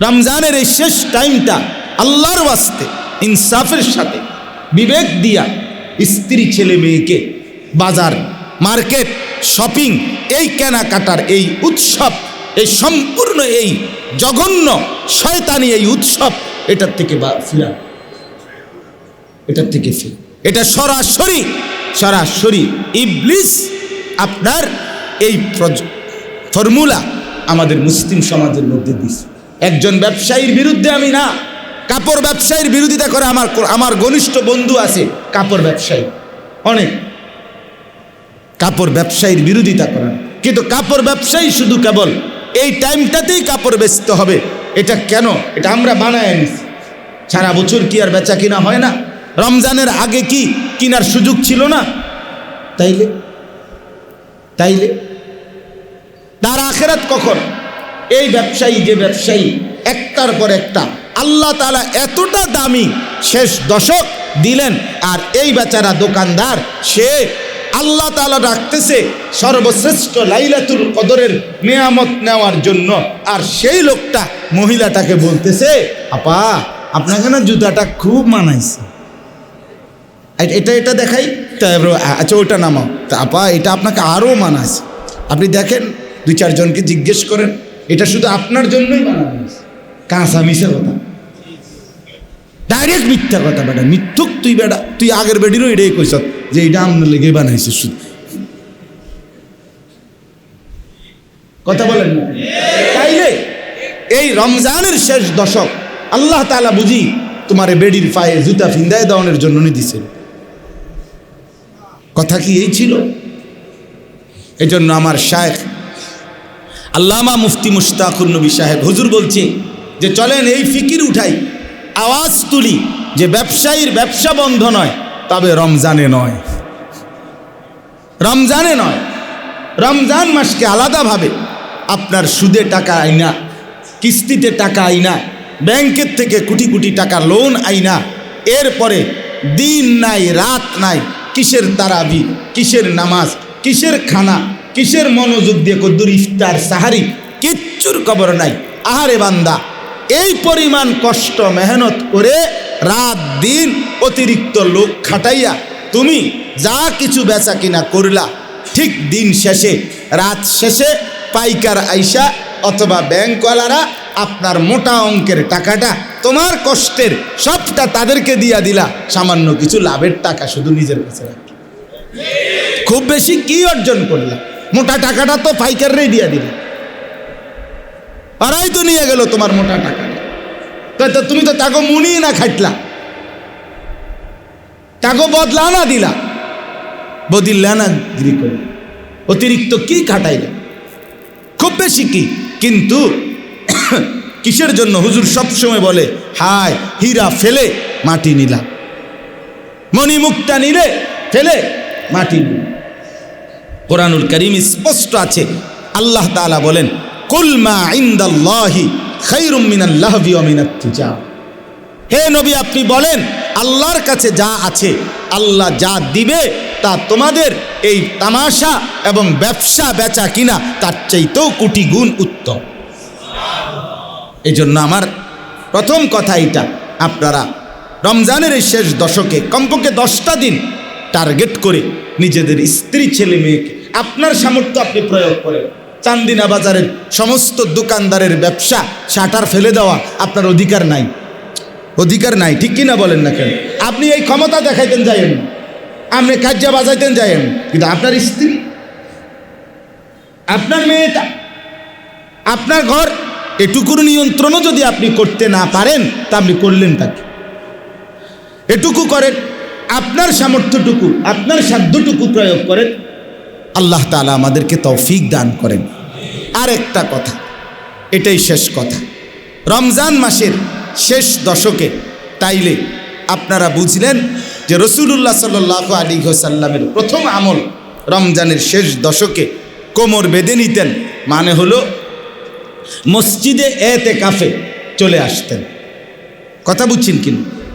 রমজানের এই শেষ টাইমটা আল্লাহর ওয়াস্তে, ইনসাফের সাথে বিবেক দিয়া স্ত্রী ছেলে মেয়েকে বাজার, মার্কেট, শপিং, এই কেনাকাটার এই উৎসব, এই সম্পূর্ণ এই জঘন্য শয়তানি এই উৎসব, এটার থেকে বা ফিরা। এটার থেকে ফিরে। এটা সরাসরি সরাসরি ইবলিস আপনার এই ফর্মুলা আমাদের মুসলিম সমাজের মধ্যে দিছে। একজন ব্যবসায়ীর বিরুদ্ধে আমি না, কাপড় ব্যবসায়ীর বিরোধিতা করে আমার আমার ঘনিষ্ঠ বন্ধু আছে, কাপড় ব্যবসায়ী। অনেক। কাপড় ব্যবসায়ীর বিরোধিতা করেন কিন্তু কাপড় ব্যবসায়ী শুধু কেবল এই টাইমটাতেই কাপড় বেচতে হবে। এটা কেন? এটা আমরা বানায় নিছি সারা বছর কি আর বেচা কিনা হয় না? রমজানের আগে কি কিনার সুযোগ ছিল না? তাইলে? তাইলে? তার আখেরাত কখন? এই ব্যবসায়ী যে ব্যবসায়ী, একটার পর একটা আল্লাহ তালা এতটা দামি শেষ দশক দিলেন আর এই বেচারা দোকানদার, সে আল্লাহ তালা রাখতেছে সর্বশ্রেষ্ঠ লাইলাতুল কদরের নিয়ামত নেওয়ার জন্য। আর সেই লোকটা মহিলাটাকে বলতেছে, আপা, আপনাকে না জুতাটা খুব মানাইছে। এটা এটা দেখাই। তারপর আচ্ছা ওটা নামাও। তা আপা, এটা আপনাকে আরও মানাছে আপনি দেখেন, দুই চারজনকে জিজ্ঞেস করেন এটা শুধু আপনার জন্যই বানানো হয়েছে। কাঁচা মিশা কথা। ডাইরেক্ট মিথ্যা কথা বেটা, মিথ্যুক তুই বেটা, তুই আগের বেডিরও এটাই কইস যে এটা আপনার লেগে বানাইছে শুধু। কথা বলেন তাইলে এই রমজানের শেষ দশক আল্লাহ তাআলা বুঝি তোমারে বেডির পায়ে জুতা ফিন্দায় দেওয়ানোর জন্য দিছেন। কথা কি এই ছিল? এজন্য আমার শায়েখ আল্লামা মুফতি মুশতাকুর নবী সাহেব হুজুর বলছে যে চলেন এই ফিকির উঠাই, আওয়াজ তুলি যে ব্যবসায়ীর ব্যবসা বন্ধ নয়, তবে রমজানে নয়। রমজানে নয়, রমজান মাসকে আলাদাভাবে আপনার সুদে টাকা আইনা, কিস্তিতে টাকা আইনা, ব্যাংকের থেকে কোটি কোটি টাকা লোন আইনা, এরপরে দিন নাই, রাত নাই, কিসের তারাবি, কিসের নামাজ, কিসের খানা কিসের মনোযোগ দিয়ে কদ্দুর ইফতার সাহারি? কিচ্ছুর খবর নাই। আহারে বান্দা, এই পরিমাণ কষ্ট, মেহনত করে রাত দিন অতিরিক্ত লোক খাটাইয়া তুমি যা কিছু বেচা কিনা করলা, ঠিক দিন শেষে, রাত শেষে পাইকার আইসা অথবা ব্যাংকওয়ালারা আপনার মোটা অঙ্কের টাকাটা তোমার কষ্টের সবটা তাদেরকে দিয়া দিলা। সামান্য কিছু লাভের টাকা শুধু নিজের কাছে রাখি। খুব বেশি কি অর্জন করলা? মোটা টাকাটা তো পাইকাররাই দিয়া দিলে ওরাই তো নিয়ে গেল তোমার মোটা টাকাটা তুমি তো তাকে মুনি না খাটলা তাকে বদলা না দিলা। বদিল্লা না গিরি করলে অতিরিক্ত কি খাটাইলে? খুব বেশি কি? কিন্তু কিসের জন্য? হুজুর সবসময় বলে, হায়, হীরা ফেলে, মাটি নিলাম মণিমুক্তা নিলে, ফেলে, মাটি নিলাম কোরআনুল করিম স্পষ্ট আছে। আল্লাহ তাআলা বলেন কুলমা ইন্দাল্লাহি হে নবী, আপনি বলেন, আল্লাহর কাছে যা আছে, আল্লাহ যা দিবে তা তোমাদের এই তামাশা এবং ব্যবসা বেচা কিনা তার চাইতেও কোটি গুণ উত্তম। এই জন্য আমার প্রথম কথা এটা, আপনারা রমজানের এই শেষ দশকে কমপক্ষে দশটা দিন টার্গেট করে নিজেদের স্ত্রী, ছেলে, মেয়েকে আপনার সামর্থ্য আপনি প্রয়োগ করেন। চান্দিনা বাজারের সমস্ত দোকানদারের ব্যবসা শাটার ফেলে দেওয়া আপনার অধিকার নাই। অধিকার নাই, ঠিক কিনা বলেন না কেন? আপনি এই ক্ষমতা দেখাইতেন যাইেন আপনি কাজ্যা বাজাইতেন যাইেন কিন্তু আপনার স্ত্রী, আপনার মেয়েটা, আপনার ঘর, এটুকুর নিয়ন্ত্রণও যদি আপনি করতে না পারেন, তা আপনি করলেন তাকে এটুকু করেন, আপনার সামর্থ্যটুকু, আপনার সাধ্যটুকু প্রয়োগ করেন। আল্লাহ তালা আমাদেরকে তৌফিক দান করেন। আর একটা কথা, এটাই শেষ কথা। রমজান মাসের শেষ দশকে তাইলে আপনারা বুঝলেন যে রসুল্লাহ সাল্লাহ আলী সাল্লামের প্রথম আমল রমজানের শেষ দশকে কোমর বেঁধে নিতেন মানে হলো মসজিদে এতে কাফে চলে আসতেন। কথা বুঝছেন কিনা?